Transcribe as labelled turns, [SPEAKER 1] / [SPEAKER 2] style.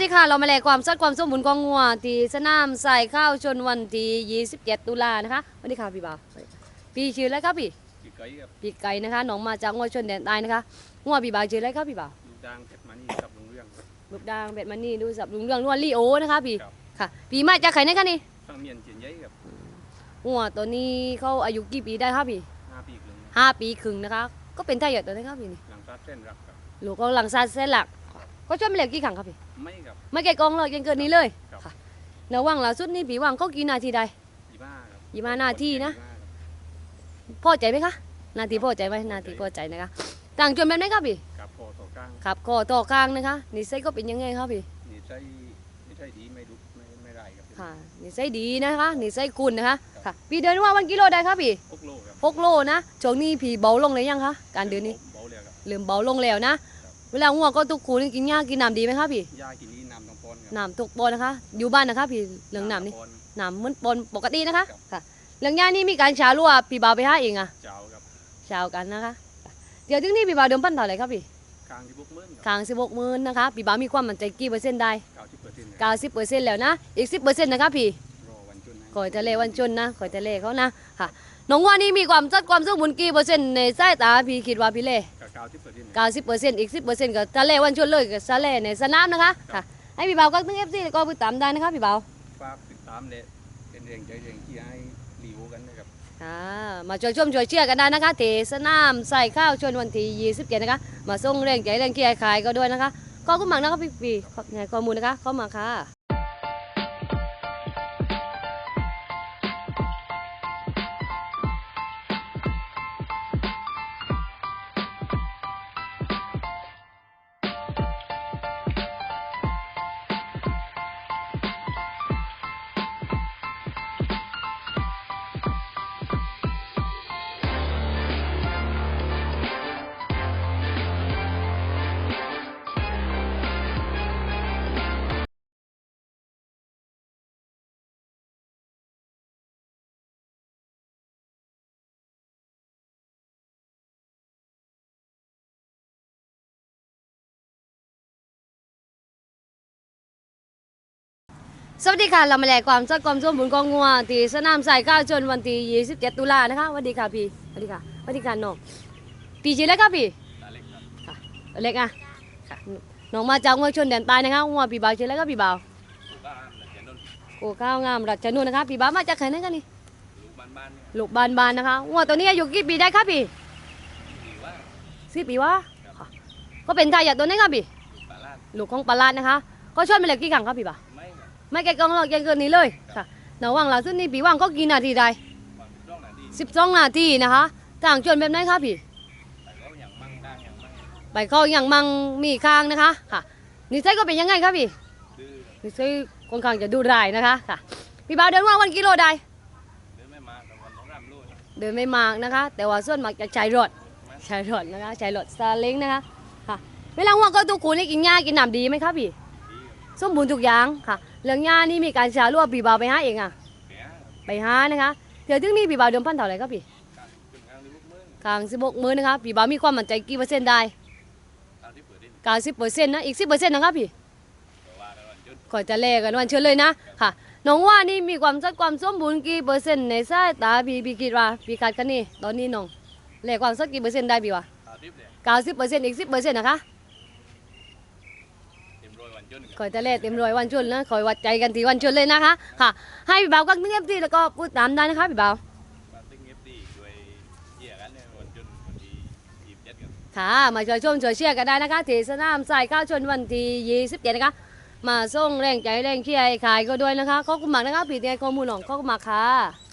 [SPEAKER 1] สดีค่ะ เรามาแลกความสดความสมบูรณ์ของงัวที่สนามใส่ข้าวชนวันที่27 ตุลานะคะสวัสดีค่ะพี่บ่าวพี่ชื่ออะไรครับพี่
[SPEAKER 2] พี่ไก่กับ
[SPEAKER 1] พี่ไก่นะคะน้องมาจากงัวชนแดนใต้นะคะงัวพี่บ่าวชื่ออะไรครับพี่บ่าว
[SPEAKER 2] ลูกดางเพชรมานี่กับลุงเรื่องครับ
[SPEAKER 1] ลูกดางเบ็ดมันนี่ดูสับลุงเรื่องนวลลีโอนะคะพี่
[SPEAKER 2] ครับ
[SPEAKER 1] ค่ะพี่มาจากไหนนะคะนี่
[SPEAKER 2] ฟังเมียนเจียนใหญ่กับ
[SPEAKER 1] งัวตัวนี้เขาอายุกี่ปีได้ครับพี่
[SPEAKER 2] ห้าปีครึ่ง
[SPEAKER 1] ห้าปีครึ่งนะคะ ก็เป็นไทยใหญ่ตัวนี้ครับพี่นี่
[SPEAKER 2] หลังซาดเส้นรักครับ
[SPEAKER 1] ลูกก็หลังซาดเส้นหลัก ก็ช่วยมาเลี้ยงกี่ครั้งครับพี่
[SPEAKER 2] ไม่กับ
[SPEAKER 1] ไม่แก่กองเลยยังเกินนี้เลย
[SPEAKER 2] ครับ
[SPEAKER 1] ค่ะในว่างล่าสุดนี่พี่ว่างเขากี่นาทีได้
[SPEAKER 2] ยี่ห้าครับ
[SPEAKER 1] ยี่สิบห้านาทีนะ
[SPEAKER 2] ยี่สิบห้าครับ
[SPEAKER 1] พอใจไหมคะนาทีพอใจไหมนาทีพอใจนะคะต่างจนแบบไหนครับพี่
[SPEAKER 2] กับโพต่อกลาง
[SPEAKER 1] ครับคอต่อกลางนะคะนิสัยก็เป็นยังไงครับพี่
[SPEAKER 2] นี่ใช่นี่ใช่ดีไม่ดุไม่ไม่ไรครับ
[SPEAKER 1] ค่ะนิสัยดีนะคะนิสัยคุณนะคะค่ะพี่เดินว่าวันกิโลได้ครับพี่
[SPEAKER 2] พกโลครับ
[SPEAKER 1] หกโลนะช่วงนี้พี่เบาลงเลยยังคะการเดินนี้
[SPEAKER 2] เบาเลยครับ
[SPEAKER 1] เริ่มเบาลงแล้วนะ เวลาง่วงก็ตุกคูนี่กินหญ้ากินน้ำดีไหมครับพี่
[SPEAKER 2] ยากินนี้น้ำต้องปอนครับ
[SPEAKER 1] น้ำทุกปอนนะคะ อยู่บ้านนะคะพี่เรื่องน้ำนี่
[SPEAKER 2] ปอน
[SPEAKER 1] น้ำเหมันปนปกตินะคะ
[SPEAKER 2] ครับ
[SPEAKER 1] ค่ะเรื่องหญ้านี่มีการชาลัวพี่เบาไปห้าเองอะ
[SPEAKER 2] เจ้าครับ
[SPEAKER 1] ชาวกันนะคะ เดี๋ยวถึงนี่พี่เบาเดิมพันเท่าไหร่ครับพี่
[SPEAKER 2] กลางที่บุกมื่นครับ
[SPEAKER 1] กลางสิบหกหมื่นนะคะพี่บ่าวมีความมั่นใจกี่เปอร์เซ็นต์ได้
[SPEAKER 2] เก้าสิบเปอร์เซ็นต์ครับ
[SPEAKER 1] เก้าสิบเปอร์เซ็นต์แล้วนะ อีกสิบเปอร์เซ็นต์นะคะพี่
[SPEAKER 2] รอวันจุนนะ
[SPEAKER 1] ขอยจะเลวันจนนะขอยจะเลเขานะค่ะน้องว่านี่มีความสัดความสมบูรณ์กี่เปอร์เซ็นต์ในสายตาพี่คิดว่าพี่เล่
[SPEAKER 2] กับเก้าสิบเปอร์เซ็นต์
[SPEAKER 1] เก้าสิบเปอร์เซ็นต์อีกสิบเปอร์เซ็นต์ก็จะเลวันชนเลยกับจะเลในสนามนะคะค่ะให้พี่บ่าวก็ถึงเอฟซีก็ไปตามได้นะคะพี่บ่าว
[SPEAKER 2] ฝากติดตามเลยเป็นแรงใจแรงที่ให้รีวิวกันนะครับ
[SPEAKER 1] ค่ะมาช่วยชมช่วยเชียร์กันได้นะคะเทสนามใส่ข้าวชนวันที่ยี่สิบเจ็ดนะคะ มาส่งแรงใจแรงเชียร์ขายก็ด้วยนะคะ ขอบคุณมากนะคะพี่ปีขอบในข้อมูลนะคะ เข้ามาค่ะ สวัสดีค่ะเรามาแลกความสดความสมบูรณ์ของงัวที่สนามสายก้าวชนวันที่27 ตุลานะคะสวัสดีค่ะพี่สวัสดีค่ะสวัสดีค่ะน้องพี่ชื่ออะไรครับพี่
[SPEAKER 2] ตาเล็กครับ
[SPEAKER 1] ค่ะเล็กอะค่ะน้องมาจากงัวชนแดนใต้นะคะงัวพี่บ่าวชื่ออะไรครับพี่บ่าว
[SPEAKER 2] ลูกบ้านหลังจากนั้น
[SPEAKER 1] โอ้ข้าวงามรัชนุนนะคะพี่บ่าวมาจากไหนกันนี่
[SPEAKER 2] ลูกบ้านบ้านเนี่ย
[SPEAKER 1] ลูกบานบานๆนะคะงัวตัวนี้อายุกี่ปีได้ครับพี่
[SPEAKER 2] ถือว่า
[SPEAKER 1] สิปีวะค่ะก็เป็นทายาทตัวนี้ครับพี่
[SPEAKER 2] ลูกปลาลาด
[SPEAKER 1] ลูกของปลาลาดนะคะ ก็ชวนมาแล้วกี่ครั้งครับพี่บ่าว
[SPEAKER 2] ไม่ครับ
[SPEAKER 1] ไม่ไกกองหรอกยังเกินนี้เลยค่ะระหว่างล่าสุดนี่พี่ว่างก็กี่นาทีได้สิบสองนาทีนะคะต่างชนแบบไหนคะพี่
[SPEAKER 2] แต่ก็อย่างมั่งได้ย่างมั่ง
[SPEAKER 1] ใบเข้าอย่างมังมีค้างนะคะค่ะนิสัยก็เป็นยังไงครับพี่นิสัยค่อนข้างจะดูร้ายนะคะค่ะพี่บ่าวเดินว่าวันกิโลได้
[SPEAKER 2] เดินไม่มาแต่วันต้องรำลูก
[SPEAKER 1] เดินไม่มากนะคะ แต่ว่าส่วนมากจะใช้รถใช้รถนะคะใช้รถซาเล้งนะคะค่ะเวลาว่างก็ทุกคูนี่กินหญ้ากินน้ำดีไหมครับพี่ สมบูรณ์ทุกอย่างค่ะเรื่องหญ้านี่มีการชาลวพี่บ่าวไปหาเองอะไปหานะคะเดี๋ยวถึงนี่พี่บ่าวเดิมพันเท่าไหร่ครับพี่
[SPEAKER 2] การขึ้นกลาง
[SPEAKER 1] สิบหกมื้อนะคะพี่บ่าวมีความมั่นใจกี่เปอร์เซ็นต์ได้
[SPEAKER 2] ตามที่เปิดดิน
[SPEAKER 1] เก้าสิบเปอร์เซ็นต์นะอีกสิบเปอร์เซ็นต์นะครับพี่
[SPEAKER 2] ก่
[SPEAKER 1] อนจะเลกันวันเชิญเลยนะค่ะน้องว่านี่มีความสัดความสมบูรณ์กี่เปอร์เซ็นต์ในสายตาพี่พี่คิดว่าพี่คาดคะเนตอนนี้น้องเลความสัดกี่เปอร์เซ็นต์ได้พี่วะ
[SPEAKER 2] ตามที่เลย
[SPEAKER 1] เก้าสิบเปอร์เซ็นต์อีกสิบเปอร์เซ็นต์นะคะ
[SPEAKER 2] เต็มร้อยจะ
[SPEAKER 1] เลเต็มรอยวันชนนะคอยวัดใจกันทีวันชนเลยนะคะ ค่ะ ให้พี่บ่าวกักนึงเอฟซีแล้วก็พูดตามได้นะคะพี่บ่าว
[SPEAKER 2] มาติ้งเอฟดีด้วยเกี่ยกันเนี่ยวันจุดวันที่ยี่สิบเจ็ดกัน
[SPEAKER 1] ค่ะมาช่วยชมช่วยเชียร์กันได้นะคะที่สนามสายข้าวชนวันที่ยี่สิบเจ็ดนะคะมาส่งแรงใจแรงเชียร์ขายก็ด้วยนะคะขอบคุณมากนะคะพี่ที่ให้ข้อมูลของขอบคุณมากค่ะ